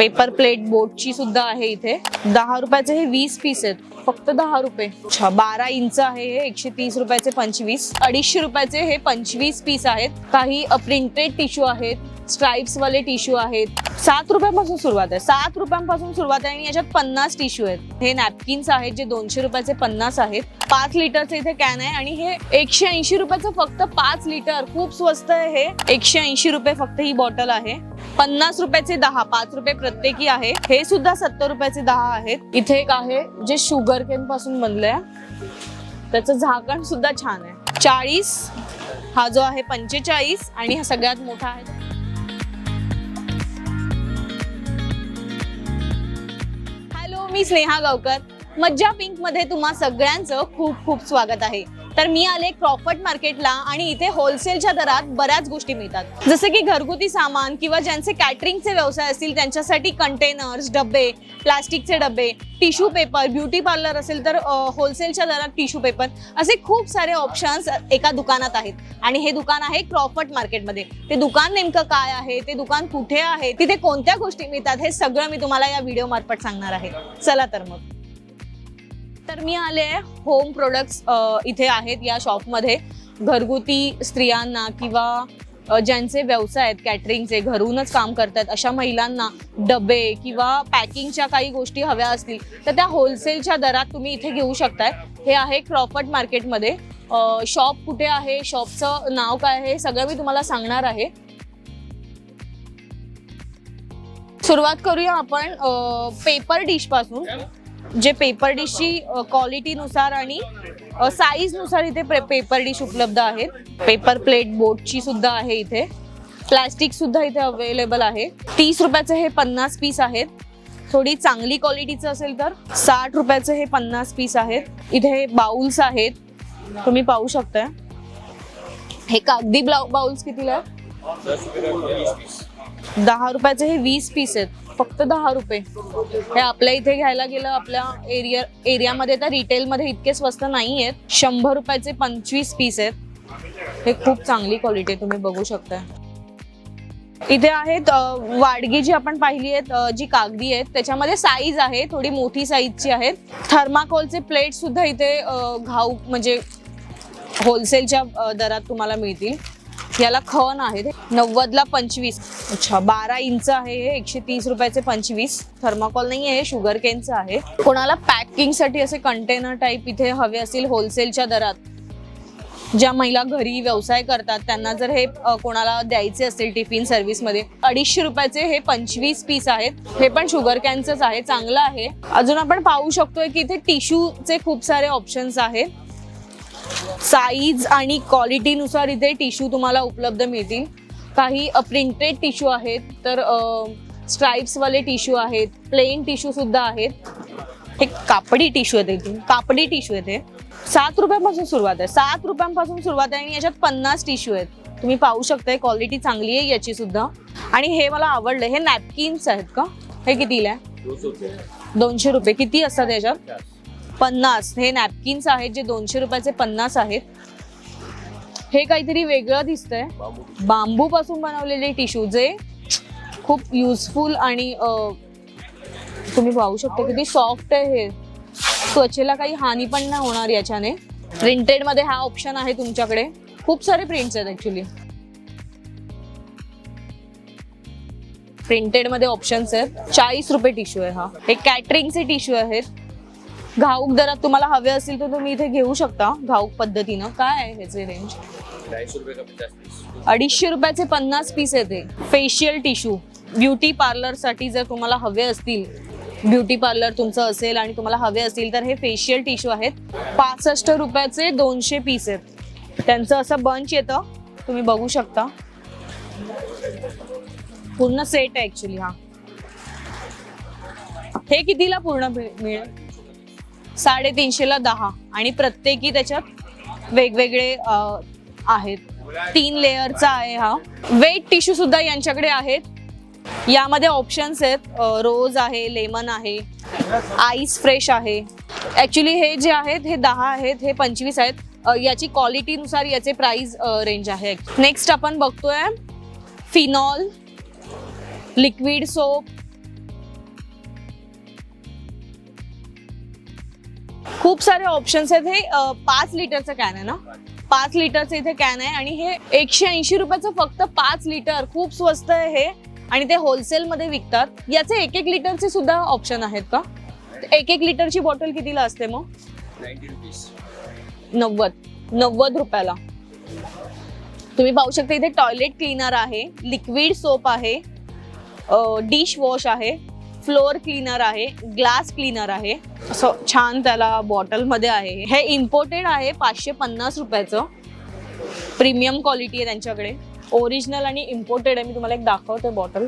Paper plate बोटची सुद्धा आहे इथे. दहा रुपयाचे हे वीस पीस आहेत. फक्त दहा रुपये. अच्छा बारा इंच आहे हे एकशे तीस रुपयाचे पंचवीस. अडीचशे रुपयाचे हे पंचवीस पीस आहेत. काही प्रिंटेड टिश्यू आहेत. स्ट्राइप्स वाले टिश्यू आहेत. सात रुपयापासून सुरुवात आहे. सात रुपयांपासून सुरुवात आहे आणि याच्यात पन्नास टिश्यू आहेत. हे नॅपकिन्स आहेत जे दोनशे रुपयाचे पन्नास आहेत. पाच लिटरचे इथे कॅन आहे आणि हे एकशे ऐंशी रुपयाचं फक्त पाच लिटर खूप स्वस्त आहे हे. एकशे ऐंशी रुपये फक्त ही बॉटल आहे. पन्नास रुपयाचे दहा पाच रुपये प्रत्येकी आहे. हे सुद्धा सत्तर रुपयाचे दहा आहेत. इथे एक आहे जे शुगर केन पासून बनलंय. त्याचं झाकण सुद्धा छान आहे. चाळीस हा जो आहे पंचेचाळीस आणि हा सगळ्यात मोठा आहे. मी स्नेहा गावकर. मज्जा पिंकमध्ये तुम्हा सगळ्यांचं खूप खूप स्वागत आहे. तर मी आले क्रॉफर्ट मार्केटला आणि इथे होलसेलच्या दरात बऱ्याच गोष्टी मिळतात. जसे की घरगुती सामान किंवा ज्यांचे कॅटरिंगचे व्यवसाय असतील त्यांच्यासाठी कंटेनर्स डबे प्लास्टिकचे डबे टिश्यू पेपर ब्युटी पार्लर असेल तर होलसेलच्या दरात टिश्यू पेपर असे खूप सारे ऑप्शन्स एका दुकानात आहेत. आणि हे दुकान आहे क्रॉफर्ट मार्केटमध्ये ते दुकान नेमकं काय आहे? ते दुकान कुठे आहे? तिथे कोणत्या गोष्टी मिळतात? हे सगळं मी तुम्हाला या व्हिडिओ मार्फत सांगणार आहे. चला तर मग. तर मी आले होम प्रोडक्ट्स इथे आहेत या शॉपमध्ये घरगुती स्त्रियांना किंवा ज्यांचे व्यवसाय आहेत कॅटरिंगचे घरूनच काम करतात अशा महिलांना डबे किंवा पॅकिंगच्या काही गोष्टी हव्या असतील तर त्या होलसेलच्या दरात तुम्ही इथे घेऊ शकताय. हे आहे क्रॉफर्ट मार्केटमध्ये शॉप कुठे आहे? शॉपचं नाव काय आहे? सगळं मी तुम्हाला सांगणार आहे. सुरुवात करूया आपण पेपर डिशपासून. जे पेपर डिशची क्वालिटीनुसार आणि साईजनुसार इथे इथे पेपर डिश उपलब्ध आहेत. पेपर प्लेट बोटची सुद्धा आहे इथे. प्लास्टिक सुद्धा इथे अवेलेबल आहे. तीस रुपयाचे हे पन्नास पीस आहेत. थोडी चांगली क्वालिटीचं असेल तर साठ रुपयाचे हे पन्नास पीस आहेत. इथे बाउल्स आहेत. तुम्ही पाहू शकताय. हे कागदी ब्लाउ बाउल्स कितीला दहा रुपयाचे हे वीस पीस आहेत. फक्त दहा रुपये. हे आपल्या इथे घ्यायला गेलं आपल्या एरिया एरियामध्ये तर रिटेलमध्ये इतके स्वस्त नाही आहेत शंभर रुपयाचे पंचवीस पीस आहेत. हे खूप चांगली क्वालिटी आहे तुम्ही बघू शकता इथे आहेत वाडगी जी आपण पाहिली आहेत जी कागदी आहेत त्याच्यामध्ये साईज आहे थोडी मोठी साईजची आहेत. थर्माकोलचे प्लेट सुद्धा इथे घाऊ घाऊक म्हणजे होलसेलच्या दरात तुम्हाला मिळतील. याला खण आहे नव्वदला पंचवीस. अच्छा बारा इंच आहे हे एकशे तीस रुपयाचे पंचवीस. थर्माकॉल नाही आहे शुगर केनचं आहे. कोणाला पॅकिंगसाठी असे कंटेनर टाईप इथे हवे असतील होलसेलच्या दरात? ज्या महिला घरी व्यवसाय करतात त्यांना जर हे कोणाला द्यायचे असतील टिफिन सर्व्हिसमध्ये अडीचशे रुपयाचे हे पंचवीस पीस आहेत. हे पण शुगर कॅनचंच आहे चांगलं आहे. अजून आपण पाहू शकतोय की इथे टिश्यूचे खूप सारे ऑप्शन्स आहेत. साईज आणि क्वालिटीनुसार इथे टिश्यू तुम्हाला उपलब्ध मिळतील. काही प्रिंटेड टिश्यू आहेत तर स्ट्राईप्सवाले टिश्यू आहेत प्लेन टिश्यू सुद्धा आहेत. हे कापडी टिश्यू आहेत इथून कापडी टिश्यू येते सात रुपयांपासून सुरुवात आहे. सात रुपयांपासून सुरुवात आहे आणि याच्यात पन्नास टिश्यू आहेत. तुम्ही पाहू शकताय क्वालिटी चांगली आहे याची सुद्धा. आणि हे मला आवडलं हे नॅपकिन्स आहेत का? हे कितीला आहे? दोनशे रुपये. किती असतात याच्यात? पन्नास. हे नॅपकिन्स आहेत जे दोनशे रुपयाचे पन्नास आहेत. हे काहीतरी वेगळं दिसतंय. बांबू पासून बनवलेले टिश्यू जे खूप युजफुल आणि तुम्ही पाहू शकता किती सॉफ्ट आहे हे. त्वचेला काही हानी पण नाही होणार याच्याने. प्रिंटेडमध्ये हा ऑप्शन आहे तुमच्याकडे. खूप सारे प्रिंट्स आहेत ऍक्च्युली प्रिंटेडमध्ये ऑप्शन्स आहेत. चाळीस रुपये टिश्यू आहे हा. हे कॅटरिंगचे टिश्यू आहेत. घाऊक दरात तुम्हाला हवे असतील तर तुम्ही इथे घेऊ शकता घाऊक पद्धतीनं. काय आहे ह्याचे रेंज अडीचशे रुपयाचे पन्नास पीस येते फेशियल टिश्यू ब्युटी पार्लरसाठी जर तुम्हाला हवे असतील ब्युटी पार्लर तुमचं असेल आणि तुम्हाला हवे असतील तर हे फेशियल टिश्यू आहेत. पासष्ट रुपयाचे दोनशे पीस आहेत. त्यांचं असं बंच येतं. तुम्ही बघू शकता. पूर्ण सेट आहे ऍक्च्युली हा. हे कितीला पूर्ण मिळ- मिळेल? साडेतीनशेला दहा. आणि प्रत्येकी त्याच्यात वेगवेगळे आहेत. तीन लेअरचा आहे हा. वेट टिश्यू सुद्धा यांच्याकडे आहेत. यामध्ये ऑप्शन्स आहेत. रोज आहे लेमन आहे आईस फ्रेश आहे. ऍक्च्युली हे जे आहेत हे दहा आहेत हे पंचवीस आहेत. याची क्वालिटीनुसार याचे प्राइस रेंज आहे. नेक्स्ट आपण बघतोय फिनॉल लिक्विड सोप खूप सारे ऑप्शन्स आहेत. हे पाच लिटरचं कॅन आहे ना? पाच लिटरचं इथे कॅन आहे आणि हे एकशे ऐंशी रुपयाचं फक्त पाच लिटर. खूप स्वस्त आहे हे. आणि ते होलसेलमध्ये विकतात. याचे एक एक लिटरचे सुद्धा ऑप्शन आहेत का? एक एक लिटरची बॉटल कितीला असते मग? नव्वद. नव्वद रुपयाला. तुम्ही पाहू शकता इथे टॉयलेट क्लीनर आहे लिक्विड सोप आहे डिश वॉश आहे. फ्लोअर क्लीनर आहे ग्लास क्लीनर आहे. असं छान त्याला बॉटलमध्ये आहे. हे इम्पोर्टेड आहे पाचशे पन्नास रुपयाचं. प्रीमियम क्वालिटी आहे त्यांच्याकडे. ओरिजिनल आणि इम्पोर्टेड आहे. मी तुम्हाला एक दाखवते बॉटल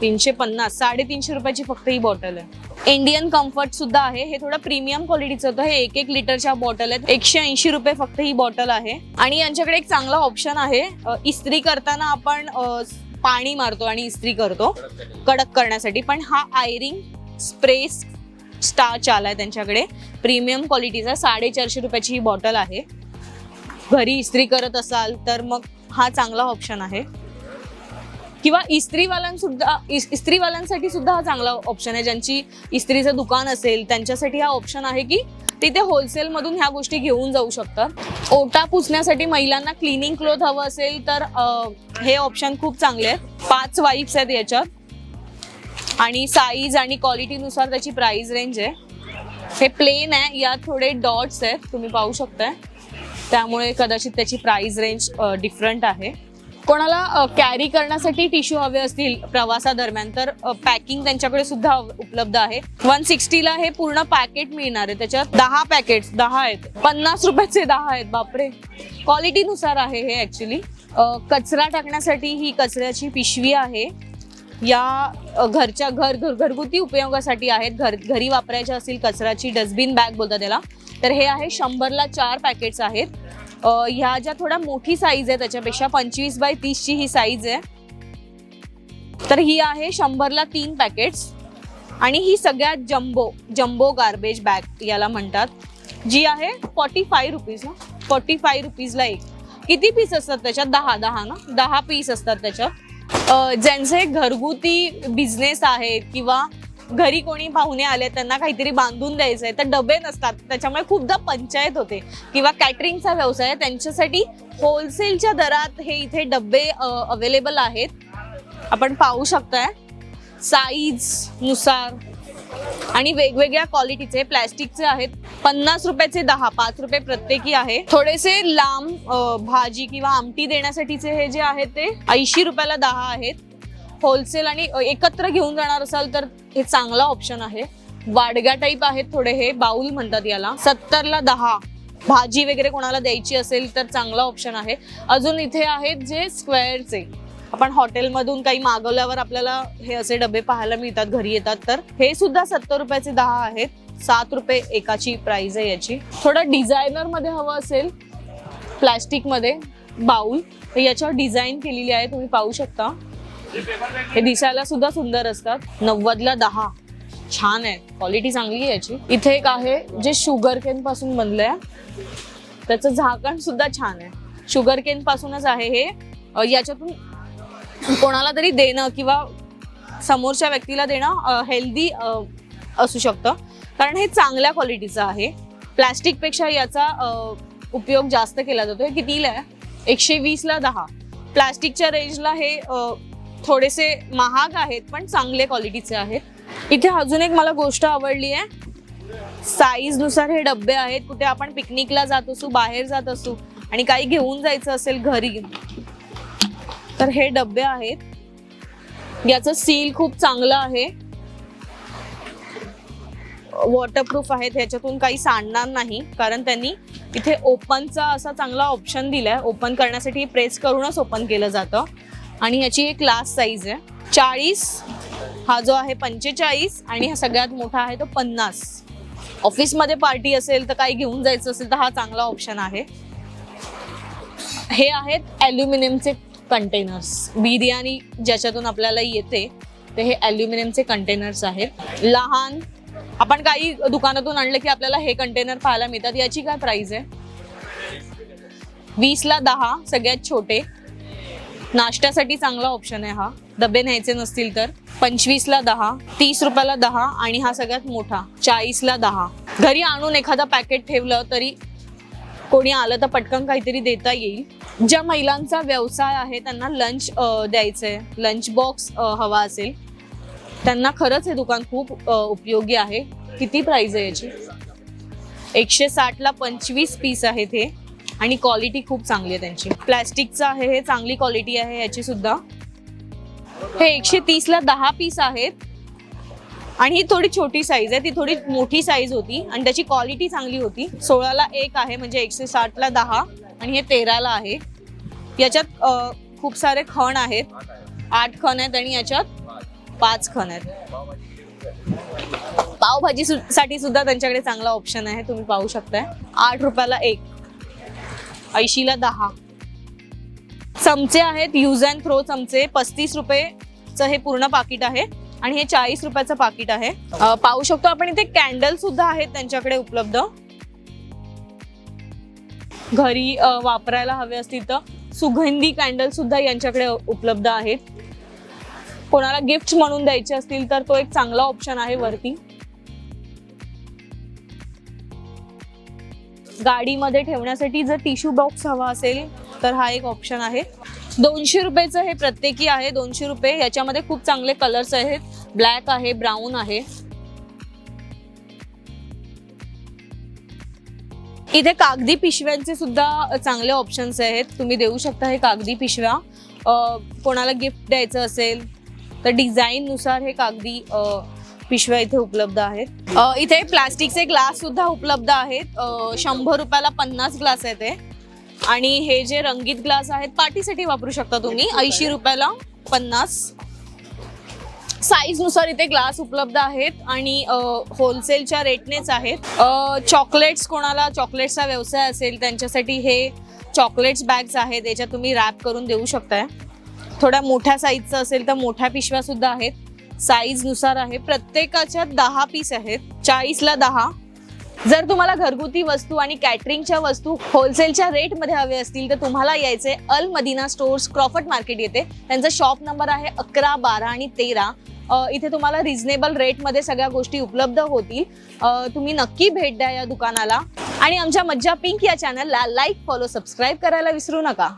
तीनशे पन्नास साडेतीनशे रुपयाची फक्त ही बॉटल आहे. इंडियन कम्फर्ट सुद्धा आहे. हे थोडं प्रीमियम क्वालिटीचं होतं. हे एक एक लिटरच्या बॉटल आहेत. एकशे ऐंशी रुपये फक्त ही बॉटल आहे. आणि यांच्याकडे एक चांगला ऑप्शन आहे. इस्त्री करताना आपण पाणी मारतो आणि इस्त्री करतो कडक करण्यासाठी. पण हा आयरिंग स्प्रे स्टार्च आलाय त्यांच्याकडे. प्रीमियम क्वालिटीचा साडेचारशे रुपयाची ही बॉटल आहे. घरी इस्त्री करत असाल तर मग हा चांगला ऑप्शन आहे. किंवा इस्त्रीवाल्यांसुद्धा इस- इस्त्रीवाल्यांसाठी सुद्धा हा चांगला ऑप्शन आहे. ज्यांची इस्त्रीचं दुकान असेल त्यांच्यासाठी हा ऑप्शन आहे की तिथे होलसेलमधून ह्या गोष्टी घेऊन जाऊ शकतात. ओटा पुसण्यासाठी महिलांना क्लिनिंग क्लोथ हवं असेल तर हे ऑप्शन खूप चांगले आहेत. पाच वाईप्स आहेत याच्यात. आणि साईज आणि क्वालिटीनुसार त्याची प्राइस रेंज आहे. हे प्लेन आहे. यात थोडे डॉट्स आहेत. तुम्ही पाहू शकताय. त्यामुळे कदाचित त्याची प्राइस रेंज डिफरंट आहे. कोणाला कॅरी करण्यासाठी टिश्यू हवे असतील प्रवासादरम्यान तर पॅकिंग त्यांच्याकडे सुद्धा उपलब्ध आहे. वन सिक्स्टीला हे पूर्ण पॅकेट मिळणार आहे. त्याच्यात दहा पॅकेट दहा आहेत. पन्नास रुपयाचे दहा आहेत. बापरे! क्वालिटीनुसार आहे हे ॲक्च्युली कचरा टाकण्यासाठी ही कचऱ्याची पिशवी आहे. या घरच्या घर घर घरगुती उपयोगासाठी आहेत. घर घरी वापरायच्या असतील कचऱ्याची डस्टबिन बॅग बोलतात त्याला. तर हे आहे शंभरला चार पॅकेट्स आहेत. ह्या ज्या थोड्या मोठी साईज आहे त्याच्यापेक्षा पंचवीस बाय तीसची ही साईज आहे. तर ही आहे शंभरला तीन पॅकेट्स आणि ही सगळ्यात जम्बो जम्बो गार्बेज बॅग याला म्हणतात. जी आहे फॉर्टी फाय रुपीज ना. फॉर्टी फाय रुपीजला एक. किती पीस असतात त्याच्यात? दहा दहा ना? दहा पीस असतात त्याच्यात. ज्यांचे घरगुती बिझनेस आहेत किंवा घरी कोणी पाहुणे आले त्यांना काहीतरी बांधून द्यायचंय तर डबे नसतात. त्याच्यामुळे खूपदा पंचायत होते. किंवा कॅटरिंगचा व्यवसाय आहे त्यांच्यासाठी होलसेलच्या दरात हे इथे डबे अवेलेबल आहेत. आपण पाहू शकताय. साईजनुसार आणि वेगवेगळ्या क्वालिटीचे प्लॅस्टिकचे आहेत. पन्नास रुपयाचे दहा पाच रुपये प्रत्येकी आहे. थोडेसे लांब भाजी किंवा आमटी देण्यासाठीचे हे जे आहेत ते ऐंशी रुपयाला दहा आहेत. होलसेल आणि एकत्र घेऊन जाणार असाल तर हे चांगला ऑप्शन आहे. वाडग्या टाईप आहेत थोडे हे बाउल म्हणतात याला. सत्तरला दहा. भाजी वगैरे कोणाला द्यायची असेल तर चांगला ऑप्शन आहे. अजून इथे आहेत जे स्क्वेअरचे आपण हॉटेलमधून काही मागवल्यावर आपल्याला हे असे डबे पाहायला मिळतात घरी येतात तर. हे सुद्धा सत्तर रुपयाचे दहा आहेत. सात रुपये एकाची प्राइस आहे याची. थोडं डिझायनरमध्ये हवं असेल प्लास्टिकमध्ये बाऊल. बाउल याच्यावर डिझाईन केलेली आहे तुम्ही पाहू शकता. हे दिसायला सुद्धा सुंदर असतात. नव्वदला दहा. छान आहे. क्वालिटी चांगली आहे याची. इथे एक आहे जे शुगर केन पासून बनलंय. त्याचं झाकण सुद्धा छान आहे. शुगर केन पासूनच आहे हे. याच्यातून कोणाला तरी देणं किंवा समोरच्या व्यक्तीला देणं हेल्दी असू शकतं. कारण हे चांगल्या क्वालिटीचं आहे. प्लॅस्टिकपेक्षा याचा उपयोग जास्त केला जातो हे कितीला आहे? एकशे वीसला दहा. प्लॅस्टिकच्या रेंजला हे थोडेसे महाग आहेत पण चांगले क्वालिटीचे आहेत. इथे अजून एक मला गोष्ट आवडली आहे. साईजनुसार हे डबे आहेत. कुठे आपण पिकनिकला जात असू बाहेर जात असू आणि काही घेऊन जायचं असेल घरी तर हे डबे आहेत. याचं सील खूप चांगलं आहे. वॉटरप्रूफ आहेत. ह्याच्यातून काही सांडणार नाही कारण त्यांनी इथे ओपनचा असा चांगला ऑप्शन दिलाय. ओपन करण्यासाठी प्रेस करूनच ओपन केलं जातं. आणि ह्याची एक लास्ट साईज आहे. चाळीस हा जो आहे पंचेचाळीस आणि हा सगळ्यात मोठा आहे तो पन्नास. ऑफिसमध्ये पार्टी असेल तर काही घेऊन जायचं असेल तर हा चांगला ऑप्शन आहे. हे आहेत ॲल्युमिनियमचे कंटेनर्स बिर्याणी ज्याच्यातून आपल्याला येते ते हे ॲल्युमिनियमचे कंटेनर्स आहेत. लहान आपण काही दुकानातून आणलं की आपल्याला हे कंटेनर पाहायला मिळतात. याची काय प्राइस आहे? वीसला दहा सगळ्यात छोटे. नाश्त्यासाठी चांगला ऑप्शन आहे हा. डबे न्यायचे नसतील तर. पंचवीसला दहा तीस रुपयाला दहा आणि हा सगळ्यात मोठा चाळीसला दहा. घरी आणून एखादा पॅकेट ठेवलं तरी कोणी आलं तर पटकन काहीतरी देता येईल. ज्या महिलांचा व्यवसाय आहे त्यांना लंच द्यायचं आहे लंच बॉक्स हवा असेल. त्यांना खरंच हे दुकान खूप उपयोगी आहे. किती प्राइस आहे याची? एकशे साठला पंचवीस पीस आहेत हे. आणि क्वालिटी खूप चांगली आहे त्यांची. प्लॅस्टिकचं आहे हे चांगली क्वालिटी आहे याची सुद्धा. हे एकशे तीसला दहा पीस आहेत. आणि ही थोडी छोटी साईज आहे ती थोडी मोठी साईज होती आणि त्याची क्वालिटी चांगली होती. सोळाला एक आहे म्हणजे एकशे साठला दहा आणि हे तेराला आहे. याच्यात खूप सारे खण आहेत. आठ खण आहेत आणि याच्यात पाच खण आहेत. पावभाजी साठी सुद्धा त्यांच्याकडे चांगला ऑप्शन आहे तुम्ही पाहू शकताय. आठ रुपयाला एक. ऐंशीला दहा. चमचे आहेत यूज अँड थ्रो चमचे. पस्तीस रुपयेचं हे पूर्ण पाकिट आहे आणि हे चाळीस रुपयाचं पाकिट आहे. पाहू शकतो आपण इथे कॅन्डल सुद्धा आहेत त्यांच्याकडे उपलब्ध. घरी वापरायला हवे असतील तर सुगंधी कॅन्डल सुद्धा यांच्याकडे उपलब्ध आहेत. कोणाला गिफ्ट म्हणून द्यायचे असतील तर तो एक चांगला ऑप्शन आहे वरती. गाडीमध्ये ठेवण्यासाठी जर टिश्यू बॉक्स हवा असेल तर हा एक ऑप्शन आहे. दोनशे रुपयेचं हे प्रत्येकी आहे दोनशे रुपये. याच्यामध्ये खूप चांगले कलर्स आहेत. ब्लॅक आहे ब्राऊन आहे. इथे कागदी पिशव्यांचे सुद्धा चांगले ऑप्शन्स आहेत. तुम्ही देऊ शकता हे कागदी पिशव्या. कोणाला गिफ्ट द्यायचं असेल तर डिझाईननुसार हे कागदी पिशव्या इथे उपलब्ध आहेत. इथे प्लास्टिकचे ग्लास सुद्धा उपलब्ध आहेत. शंभर रुपयाला पन्नास ग्लास आहेत हे. आणि हे जे रंगीत ग्लास आहेत पार्टीसाठी वापरू शकता तुम्ही. ऐंशी रुपयाला पन्नास. साईजनुसार इथे ग्लास उपलब्ध आहेत. आणि होलसेलच्या रेटनेच आहेत. चॉकलेट्स कोणाला चॉकलेट्सचा व्यवसाय असेल त्यांच्यासाठी हे चॉकलेट्स बॅग्स आहेत. याच्यात तुम्ही रॅप करून देऊ शकताय. थोड्या मोठ्या साईजचं असेल तर मोठ्या पिशव्या सुद्धा आहेत. साईजनुसार आहे. प्रत्येकाच्या दहा पीस आहेत. चाळीसला दहा. जर तुम्हाला घरगुती वस्तू आणि कॅटरिंगच्या वस्तू होलसेलच्या रेटमध्ये हवे असतील तर तुम्हाला यायचे Al Madina stores Crawford market येते त्यांचा शॉप नंबर आहे अकरा बारा आणि तेरा. इथे तुम्हाला रिझनेबल रेटमध्ये सगळ्या गोष्टी उपलब्ध होतील. तुम्ही नक्की भेट द्या या दुकानाला. आणि आमच्या मज्जा पिंक या चॅनलला लाईक फॉलो सबस्क्राईब करायला विसरू नका.